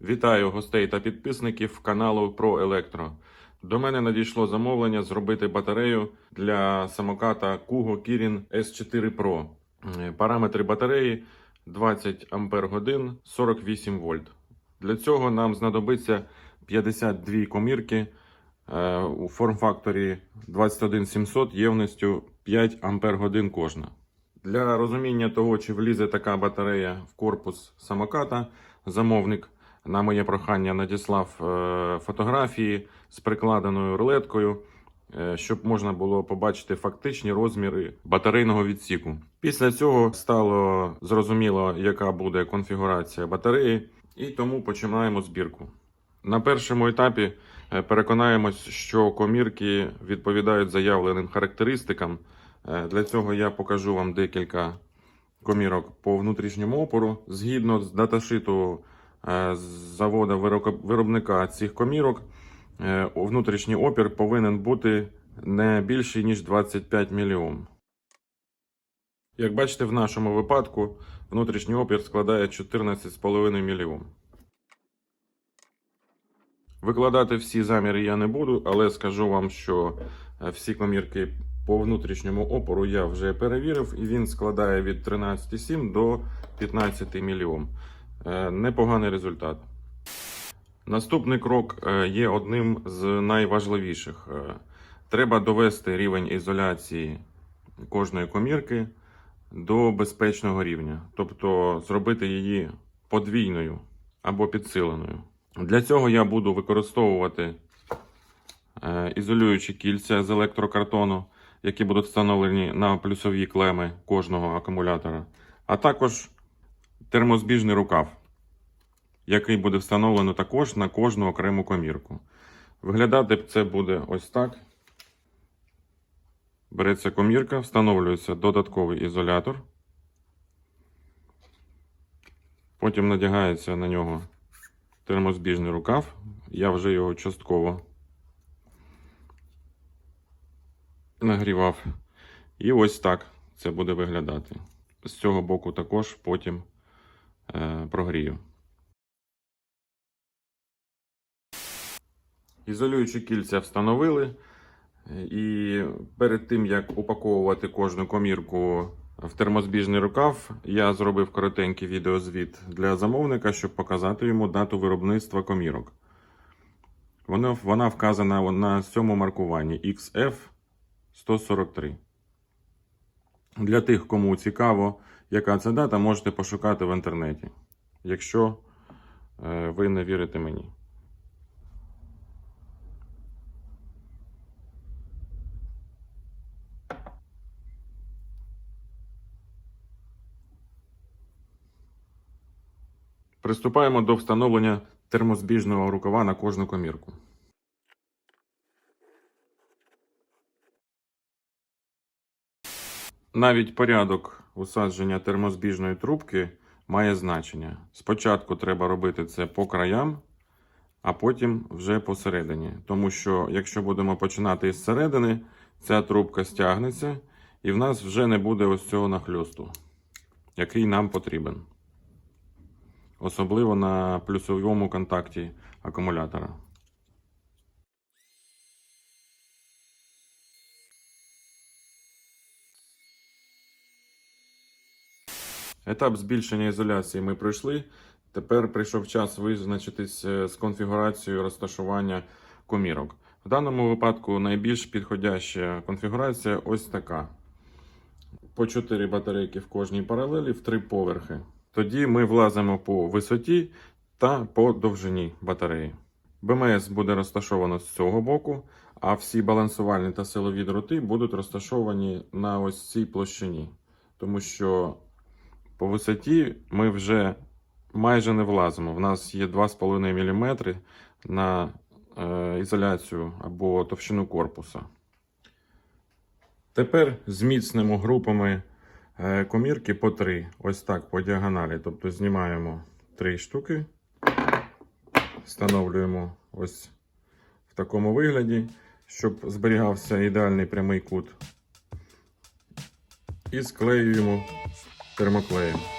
Вітаю гостей та підписників каналу Про Електро. До мене надійшло замовлення зробити батарею для самоката Kugo Kirin S4 Pro. Параметри батареї 20 Ампер годин 48 вольт. Для цього нам знадобиться 52 комірки е, у форм-факторі 21700 ємністю 5 Ампер годин кожна. Для розуміння того, чи влізе така батарея в корпус самоката, замовник на моє прохання надіслав е, фотографії з прикладеною рулеткою, е, щоб можна було побачити фактичні розміри батарейного відсіку. Після цього стало зрозуміло, яка буде конфігурація батареї, і тому починаємо збірку. На першому етапі е, переконаємось, що комірки відповідають заявленим характеристикам. Е, Для цього я покажу вам декілька комірок по внутрішньому опору. Згідно з даташиту е, завода виробника цих комірок, внутрішній опір повинен бути не більший, ніж 25 мільйон. Як бачите, в нашому випадку внутрішній опір складає 14,5 мільйон. Викладати всі заміри я не буду, але скажу вам, що е, всі комірки по внутрішньому опору я вже перевірив, і він складає від 13,7 до 15 мільйон. Е, Непоганий результат. Наступний крок е, є одним з найважливіших. Треба довести рівень ізоляції кожної комірки до безпечного рівня, тобто зробити її подвійною або підсиленою. Для цього я буду використовувати е, ізолюючі кільця з електрокартону, які будуть встановлені на плюсові клеми кожного акумулятора, а також термозбіжний рукав, який буде встановлено також на кожну окрему комірку. Виглядати це буде ось так. Береться комірка, встановлюється додатковий ізолятор. Потім надягається на нього термозбіжний рукав. Я вже його частково нагрівав. І ось так це буде виглядати. З цього боку також потім е, прогрію. Ізолюючі кільця встановили. І перед тим, як упаковувати кожну комірку в термозбіжний рукав, я зробив коротенький відеозвіт для замовника, щоб показати йому дату виробництва комірок. Вона, вона вказана на цьому маркуванні XF143. Для тих, кому цікаво, яка це дата, можете пошукати в інтернеті, якщо е, ви не вірите мені. Приступаємо до встановлення термозбіжного рукава на кожну комірку. Навіть порядок усадження термозбіжної трубки має значення. Спочатку треба робити це по краям, а потім вже посередині. Тому що, якщо будемо починати із середини, ця трубка стягнеться, і в нас вже не буде ось цього нахльосту, який нам потрібен особливо на плюсовому контакті акумулятора. Етап збільшення ізоляції ми пройшли. Тепер прийшов час визначитись е, з конфігурацією розташування комірок. В даному випадку найбільш підходяща конфігурація ось така. По 4 батарейки в кожній паралелі в 3 поверхи. Тоді ми влазимо по висоті та по довжині батареї. БМС буде розташовано з цього боку, а всі балансувальні та силові дроти будуть розташовані на ось цій площині. Тому що по висоті ми вже майже не влазимо. В нас є 2,5 мм на е, ізоляцію або товщину корпуса. Тепер зміцнимо групами комірки по 3. Ось так по діагоналі. Тобто знімаємо 3 штуки. встановлюємо ось в такому вигляді, щоб зберігався ідеальний прямий кут. І склеюємо термоклеєм.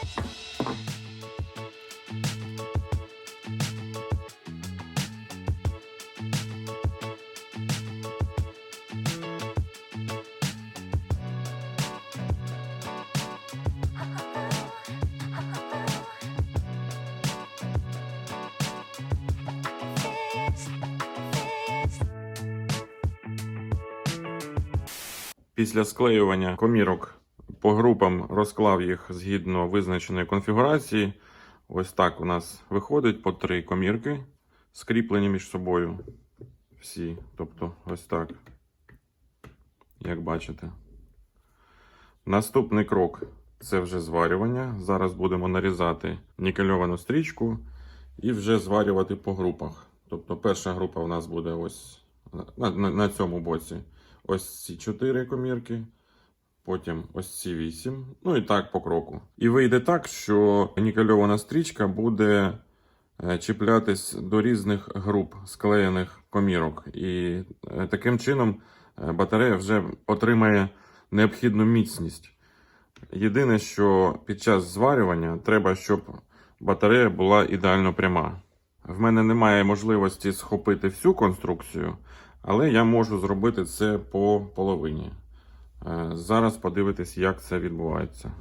Після склеювання комірок по групам розклав їх згідно визначеної конфігурації. Ось так у нас виходить по три комірки, скріплені між собою. Всі. Тобто, ось так. Як бачите. Наступний крок це вже зварювання. Зараз будемо нарізати нікельовану стрічку і вже зварювати по групах. Тобто, перша група у нас буде ось на, на, на цьому боці. Ось ці чотири комірки, потім ось ці вісім, ну і так по кроку. І вийде так, що нікельована стрічка буде е, чіплятись до різних груп склеєних комірок. І е, таким чином е, батарея вже отримає необхідну міцність. Єдине, що під час зварювання треба, щоб батарея була ідеально пряма. В мене немає можливості схопити всю конструкцію, але я можу зробити це по половині. Е, Зараз подивитись, як це відбувається.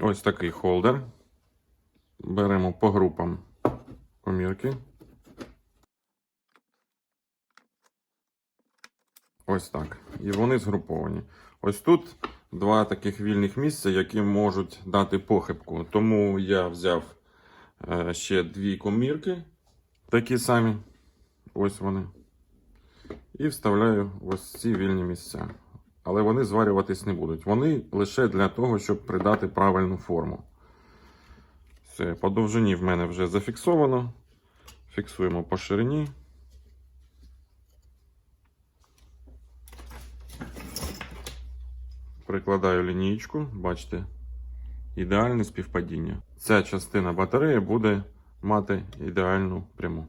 Ось такий холдер. Беремо по групам комірки. Ось так. І вони згруповані. Ось тут два таких вільних місця, які можуть дати похибку. Тому я взяв ще дві комірки, такі самі. Ось вони. І вставляю ось ці вільні місця. Але вони зварюватись не будуть. Вони лише для того, щоб придати правильну форму. Все, по довжині в мене вже зафіксовано. Фіксуємо по ширині. Прикладаю лінійку, бачите, ідеальне співпадіння. Ця частина батареї буде мати ідеальну пряму.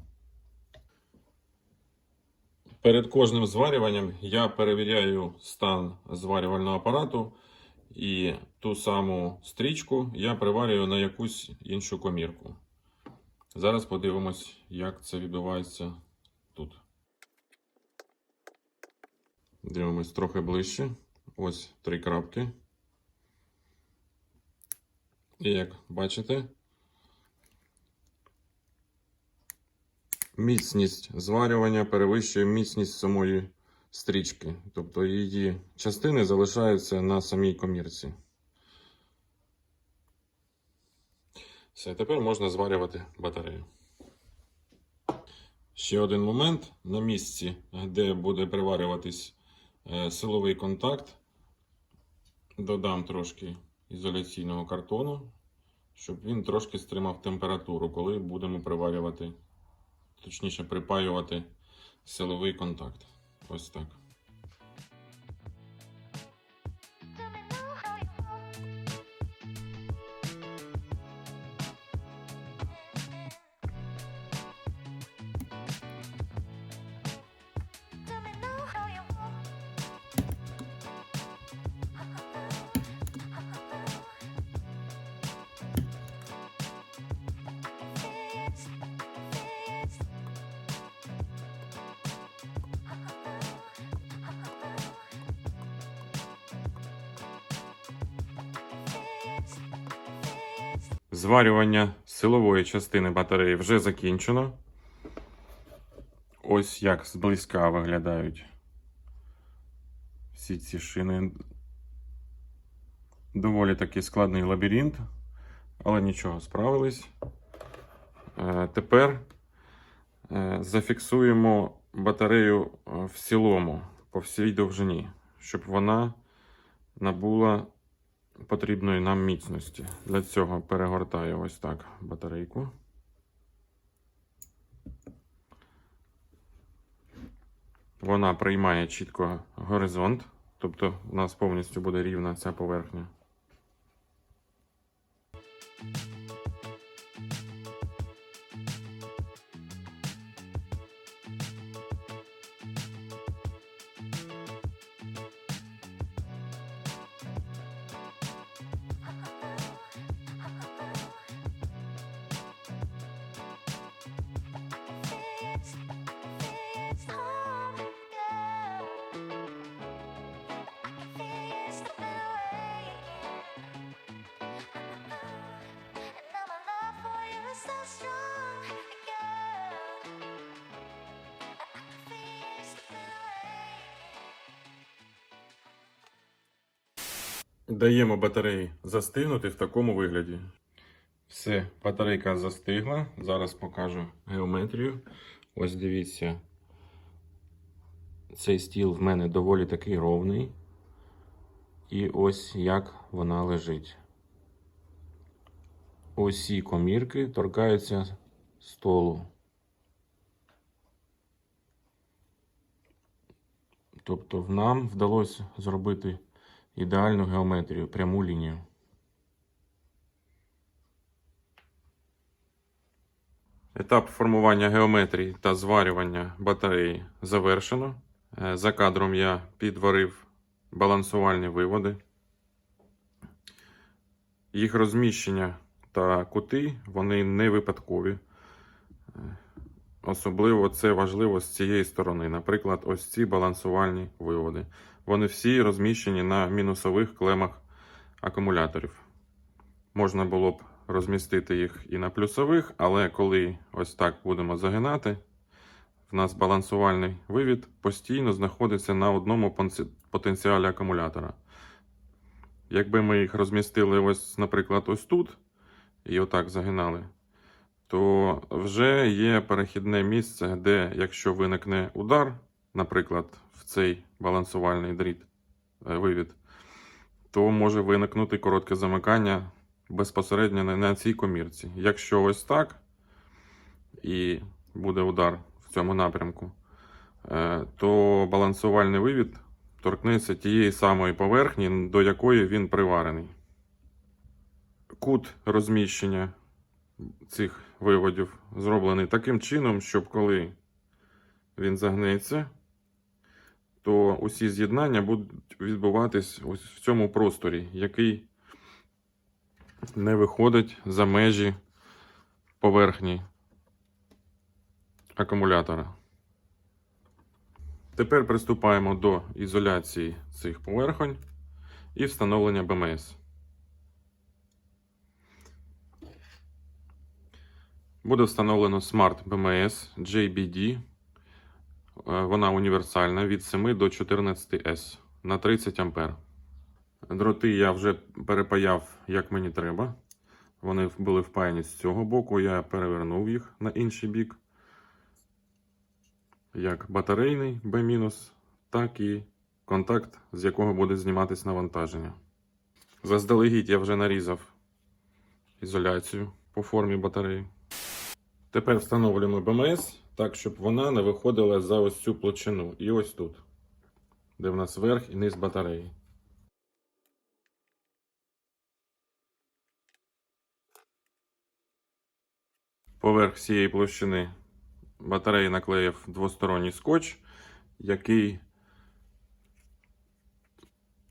Перед кожним зварюванням я перевіряю стан зварювального апарату і ту саму стрічку я приварюю на якусь іншу комірку. Зараз подивимось, як це відбувається тут. Дивимось трохи ближче. Ось три крапки. І як бачите, міцність зварювання перевищує міцність самої стрічки. Тобто її частини залишаються на самій комірці. Все, тепер можна зварювати батарею. Ще один момент. На місці, де буде приварюватись е, силовий контакт, додам трошки ізоляційного картону, щоб він трошки стримав температуру, коли будемо приварювати, точніше припаювати силовий контакт. Ось так. Зварювання силової частини батареї вже закінчено. Ось як зблизька виглядають всі ці шини. Доволі таки складний лабіринт, але нічого, справились. Е, Тепер е, зафіксуємо батарею е, в цілому по всій довжині, щоб вона набула потрібної нам міцності. Для цього перегортаю ось так батарейку. Вона приймає чітко горизонт, тобто у нас повністю буде рівна ця поверхня. Даємо батареї застигнути в такому вигляді. Все, батарейка застигла. Зараз покажу геометрію. Ось дивіться. Цей стіл в мене доволі такий ровний. І ось як вона лежить. Усі комірки торкаються столу. Тобто нам вдалося зробити ідеальну геометрію, пряму лінію. Етап формування геометрії та зварювання батареї завершено. Е, За кадром я підварив балансувальні виводи. Їх розміщення та кути вони не випадкові. Е, Особливо це важливо з цієї сторони. Наприклад, ось ці балансувальні виводи. Вони всі розміщені на мінусових клемах акумуляторів. Можна було б розмістити їх і на плюсових, але коли ось так будемо загинати, в нас балансувальний вивід постійно знаходиться на одному потенціалі акумулятора. Якби ми їх розмістили ось, наприклад, ось тут і отак загинали, то вже є перехідне місце, де, якщо виникне удар, наприклад, в цей балансувальний дріт, е, вивід, то може виникнути коротке замикання безпосередньо на- цій комірці. Якщо ось так, і буде удар в цьому напрямку, е, то балансувальний вивід торкнеться тієї самої поверхні, до якої він приварений. Кут розміщення цих виводів зроблений таким чином, щоб коли він загнеться, то усі з'єднання будуть відбуватись ось в цьому просторі, який не виходить за межі поверхні акумулятора. Тепер приступаємо до ізоляції цих поверхонь і встановлення БМС. Буде встановлено Smart BMS JBD. Е, Вона універсальна від 7 до 14S на 30 А. Дроти я вже перепаяв, як мені треба. Вони були впаяні з цього боку, я перевернув їх на інший бік. Як батарейний B-, так і контакт, з якого буде зніматись навантаження. Заздалегідь я вже нарізав ізоляцію по формі батареї. Тепер встановлюємо БМС так, щоб вона не виходила за ось цю площину. І ось тут, де в нас верх і низ батареї. Поверх цієї площини батареї наклеїв двосторонній скотч, який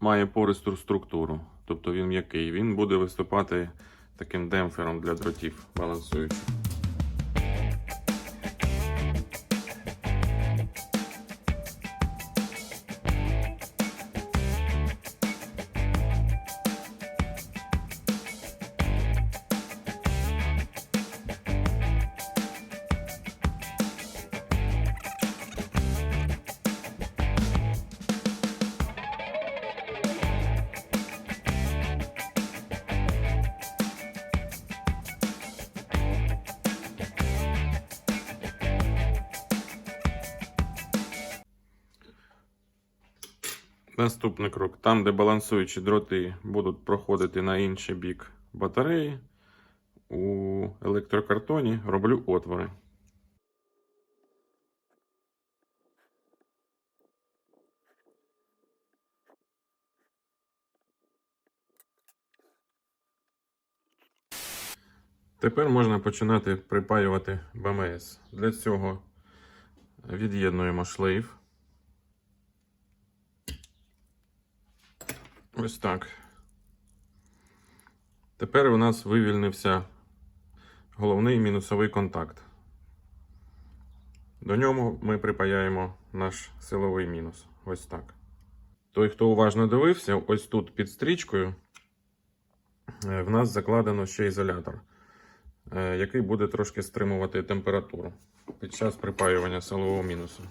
має пористу структуру. Тобто він м'який. Він буде виступати таким демпфером для дротів балансуючих. Наступний крок. Там, де балансуючі дроти будуть проходити на інший бік батареї, у електрокартоні роблю отвори. Тепер можна починати припаювати БМС. Для цього від'єднуємо шлейф. Ось так. Тепер у нас вивільнився головний мінусовий контакт. До нього ми припаяємо наш силовий мінус. Ось так. Той, хто уважно дивився, ось тут під стрічкою е, в нас закладено ще ізолятор, е, який буде трошки стримувати температуру під час припаювання силового мінусу.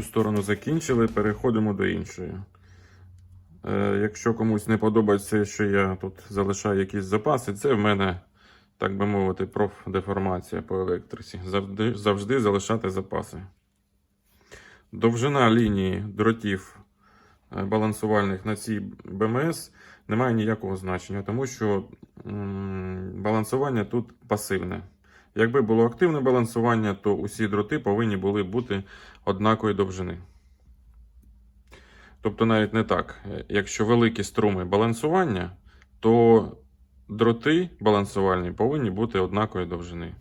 Цю сторону закінчили, переходимо до іншої. Е, якщо комусь не подобається, що я тут залишаю якісь запаси, це в мене, так би мовити, профдеформація по електриці. Завжди, завжди залишати запаси. Довжина лінії дротів е, балансувальних на цій БМС не має ніякого значення, тому що балансування тут пасивне. Якби було активне балансування, то усі дроти повинні були бути однакової довжини. Тобто навіть не так. Якщо великі струми балансування, то дроти балансувальні повинні бути однакової довжини.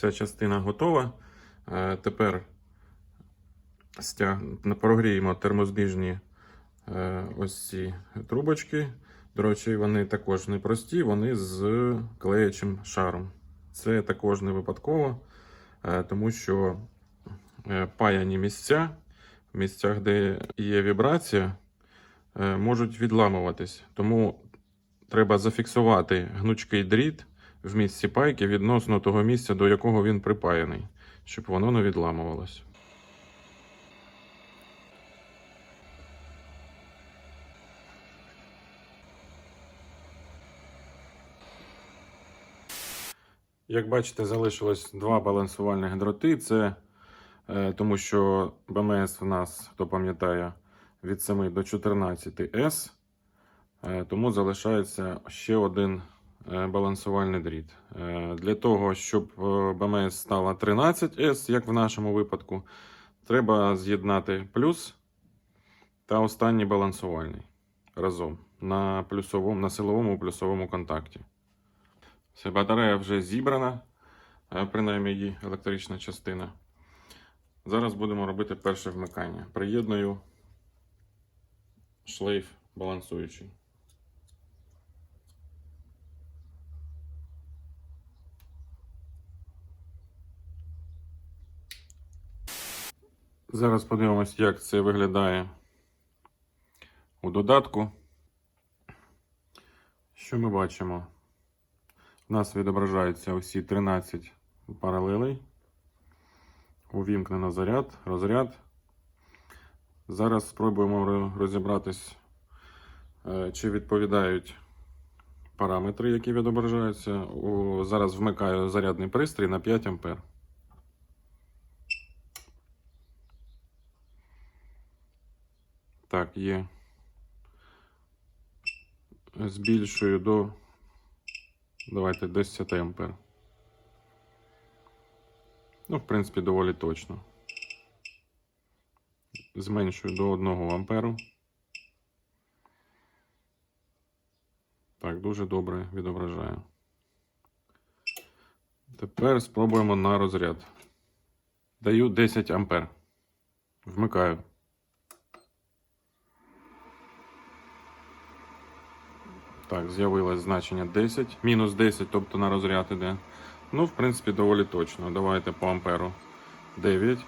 Вся частина готова. Е, Тепер стяг... прогріємо термозбіжні е, ось ці трубочки. До речі, вони також не прості, вони з клеячим шаром. Це також не випадково, е, тому що паяні місця, в місцях, де є вібрація, можуть відламуватись. Тому треба зафіксувати гнучкий дріт в місці пайки відносно того місця, до якого він припаяний, щоб воно не відламувалось. Як бачите, залишилось два балансувальних дроти. Це е, тому, що БМС в нас, хто пам'ятає, від 7 до 14 С. Е, тому залишається ще один балансувальний дріт. Е, Для того, щоб е, БМС стала 13С, як в нашому випадку, треба з'єднати плюс та останній балансувальний разом на, плюсовому, на силовому плюсовому контакті. Все, батарея вже зібрана, е, принаймні її електрична частина. Зараз будемо робити перше вмикання. Приєдную шлейф балансуючий. Зараз подивимось, як це виглядає у додатку. Що ми бачимо? У нас відображаються усі 13 паралелей. Увімкнено заряд, розряд. Зараз спробуємо розібратись, е, чи відповідають параметри, які відображаються. Зараз вмикаю зарядний пристрій на 5 А. Так, є. Збільшую до Давайте 10 ампер. Ну, в принципі, доволі точно. Зменшую до 1 амперу. Так, дуже добре відображає. Тепер спробуємо на розряд. Даю 10 ампер. Вмикаю. Так, з'явилось значення 10. Мінус 10, тобто на розряд іде. Ну, в принципі, доволі точно. Давайте по амперу. 9.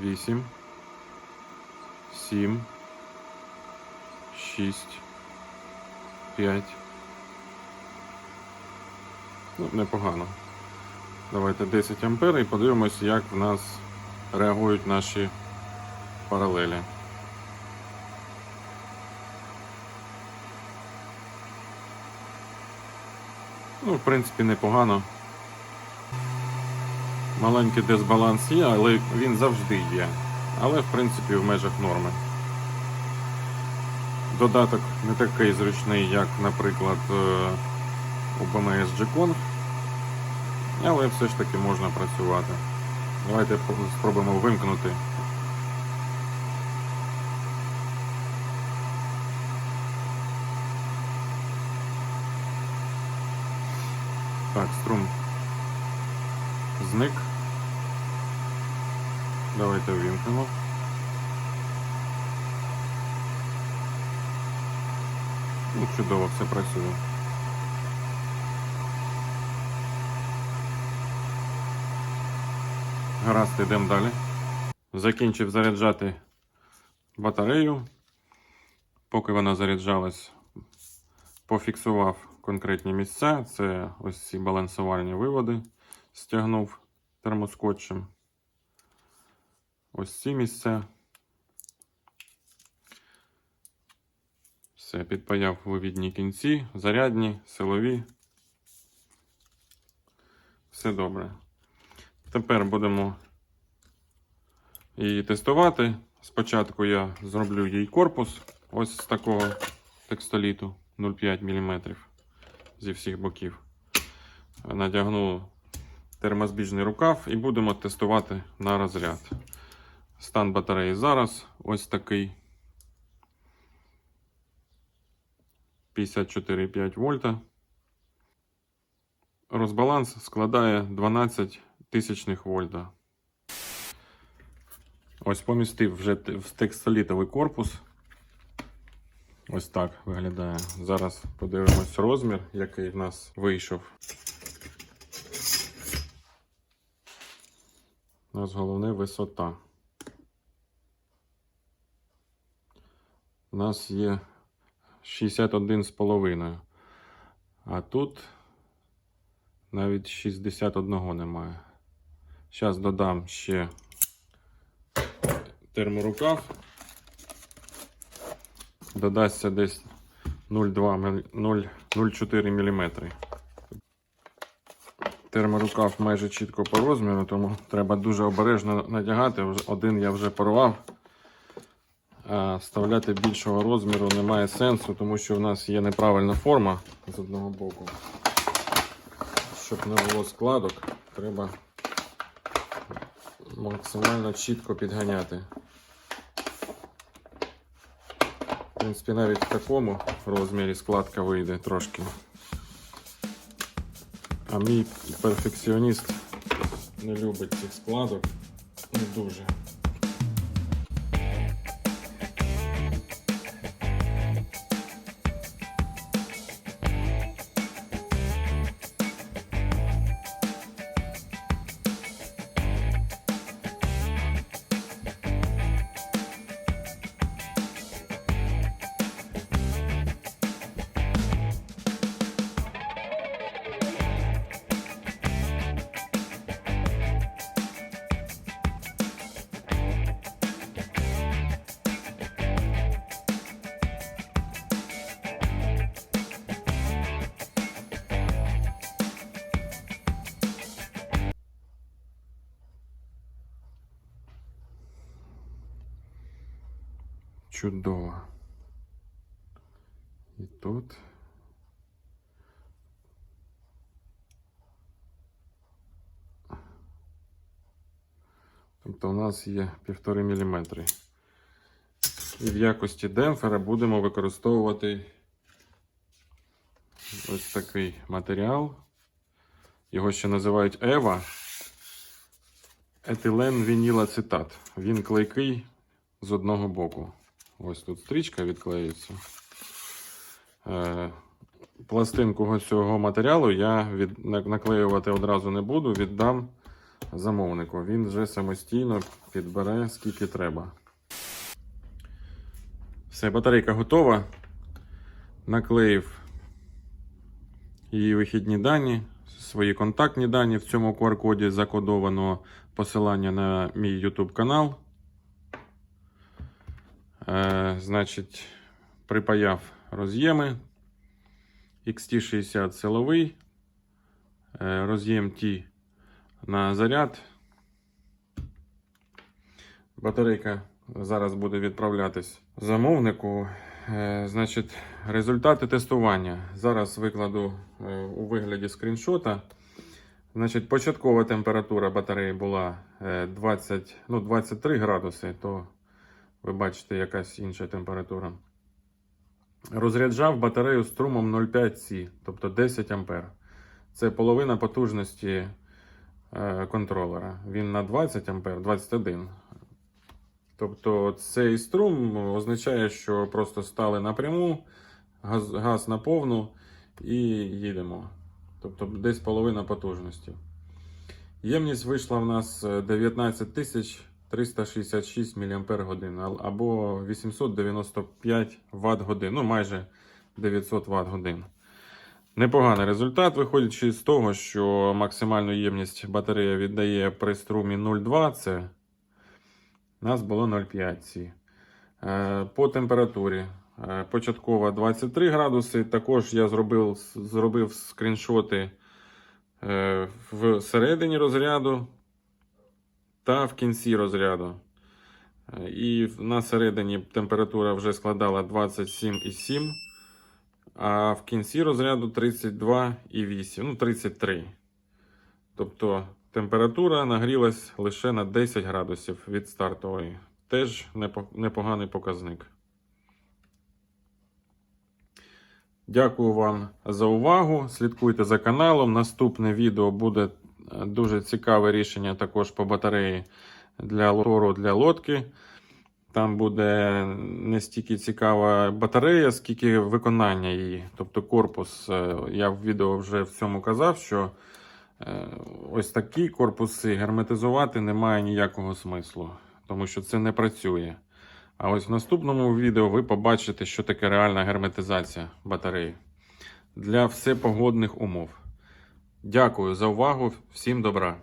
8. 7. 6. 5. Ну, непогано. Давайте 10 ампер і подивимось, як в нас реагують наші паралелі. Ну, в принципі, непогано. Маленький дисбаланс є, але він завжди є. Але, в принципі, в межах норми. Додаток не такий зручний, як, наприклад, е, у BMS G-Con. Але все ж таки можна працювати. Давайте спробуємо вимкнути. Так, струм зник. Давайте увімкнемо. Ну, Чудово все працює. Гаразд, йдемо далі. Закінчив заряджати батарею. Поки вона заряджалась, пофіксував конкретні місця. Це ось ці балансувальні виводи. Стягнув термоскотчем. Ось ці місця. Все, підпаяв вивідні кінці, зарядні, силові. Все добре. Тепер будемо її тестувати. Спочатку я зроблю їй корпус ось з такого текстоліту 0,5 мм зі всіх боків. Надягну термозбіжний рукав і будемо тестувати на розряд. Стан батареї зараз ось такий. 54,5 вольта. Розбаланс складає 12 тисячних вольта. Ось помістив вже в текстолітовий корпус. Ось так виглядає. Зараз подивимось розмір, який в нас вийшов. У нас головне висота. У нас є 61,5. А тут навіть 61 немає. Зараз додам ще терморукав. Додасться десь 0,2-0,4 мм. Терморукав майже чітко по розміру, тому треба дуже обережно надягати. Один я вже порвав. А вставляти більшого розміру немає сенсу, тому що в нас є неправильна форма з одного боку. Щоб не було складок, треба максимально чітко підганяти. В принципі, навіть в такому розмірі складка вийде трошки. А мій перфекціоніст не любить цих складок. Не дуже. Чудово. І тут. Тобто у нас є 1,5 мм. І в якості демпфера будемо використовувати ось такий матеріал. Його ще називають Ева. Етилен вінілацетат. Він клейкий з одного боку. Ось тут стрічка відклеюється. Е, пластинку цього матеріалу я від, наклеювати одразу не буду, віддам замовнику. Він вже самостійно підбере скільки треба. Все, батарейка готова. Наклеїв її вихідні дані, свої контактні дані. В цьому QR-коді закодовано посилання на мій YouTube канал. Е, значить, припаяв роз'єми. XT60 силовий, е, роз'єм T на заряд. Батарейка зараз буде відправлятись замовнику. Е, значить, результати тестування. Зараз викладу у вигляді скріншота. Значить, початкова температура батареї була е, 20, ну, 23 градуси, то ви бачите якась інша температура. Розряджав батарею струмом 0,5 С, тобто 10 А. Це половина потужності е, контролера. Він на 20 А, 21. Тобто цей струм означає, що просто стали напряму, газ, газ на повну і їдемо. Тобто десь половина потужності. Ємність вийшла в нас е, 19 тисяч 366 мАч або 895 Вт годин, ну майже 900 Вт годин. Непоганий результат, виходячи з того, що максимальну ємність батарея віддає при струмі 0,2, це у нас було 0,5. Е, По температурі е, початкова 23 градуси. Також я зробив, зробив скріншоти е, в середині розряду та в кінці розряду. Е, І на середині температура вже складала 27,7, а в кінці розряду 32,8, ну 33. Тобто температура нагрілась лише на 10 градусів від стартової. Теж непоганий показник. Дякую вам за увагу. Слідкуйте за каналом. Наступне відео буде дуже цікаве рішення також по батареї для лору для лодки. Там буде не стільки цікава батарея, скільки виконання її, тобто корпус. Е, Я в відео вже в цьому казав, що е, ось такі корпуси герметизувати немає ніякого смислу, тому що це не працює. А ось в наступному відео ви побачите, що таке реальна герметизація батареї для всепогодних умов. Дякую за увагу, всім добра!